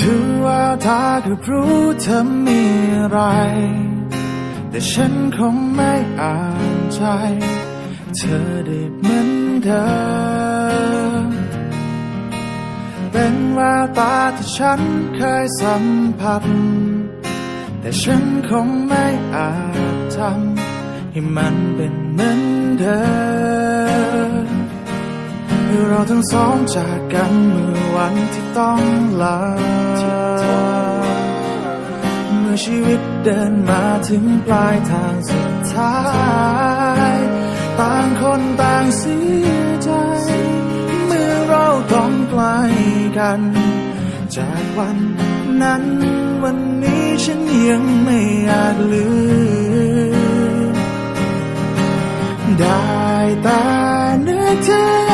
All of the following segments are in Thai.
ถึงว่าตาก็รู้เธอมีอะไร แต่ฉันคงไม่อ่านใจ เธอได้เหมือนเดิมเป็นแววตาที่ฉันเคยสัมผัส แต่ฉันคงไม่อาจทำให้มันเป็นเหมือนเดิม เราทั้งสองจากกันเมื่อวันที่ต้องลา เมื่อชีวิตเดินมาถึงปลายทางสุดท้าย ต่างคนต่างเสียใจ เมื่อเราต้องไกลกัน จากวันนั้นวันนี้ฉันยังไม่อาจลืม ได้แต่นึกถึง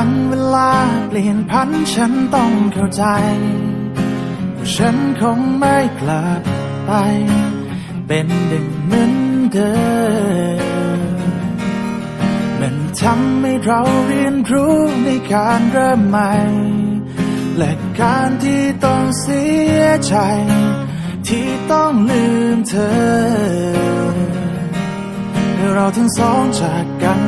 วันเวลาเปลี่ยนพันฉันต้องเข้าใจว่ฉันคงไม่กลับไป เป็นดังเหมือนเดิมมันทำให้เราเรียนรู้ในการเริ่มใหม่ และการที่ต้องเสียใจ ที่ต้องลืมเธอ เราทั้งสองจากกัน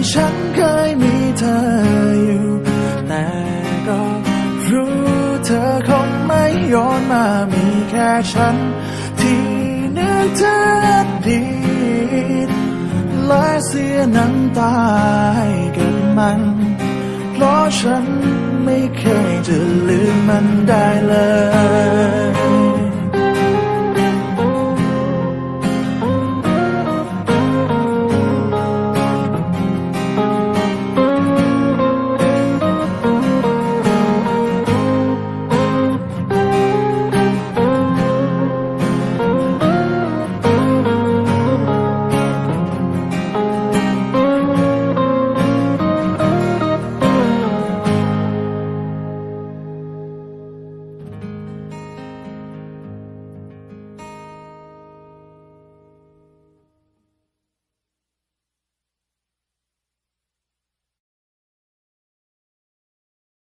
ที่ฉันเคยมีเธออยู่ แต่ก็รู้เธอคงไม่ย้อนมามีแค่ฉัน ที่นึกถึงอดีตและเสียน้ำตาให้กับมัน เพราะฉันไม่เคยจะลืมมันได้เลย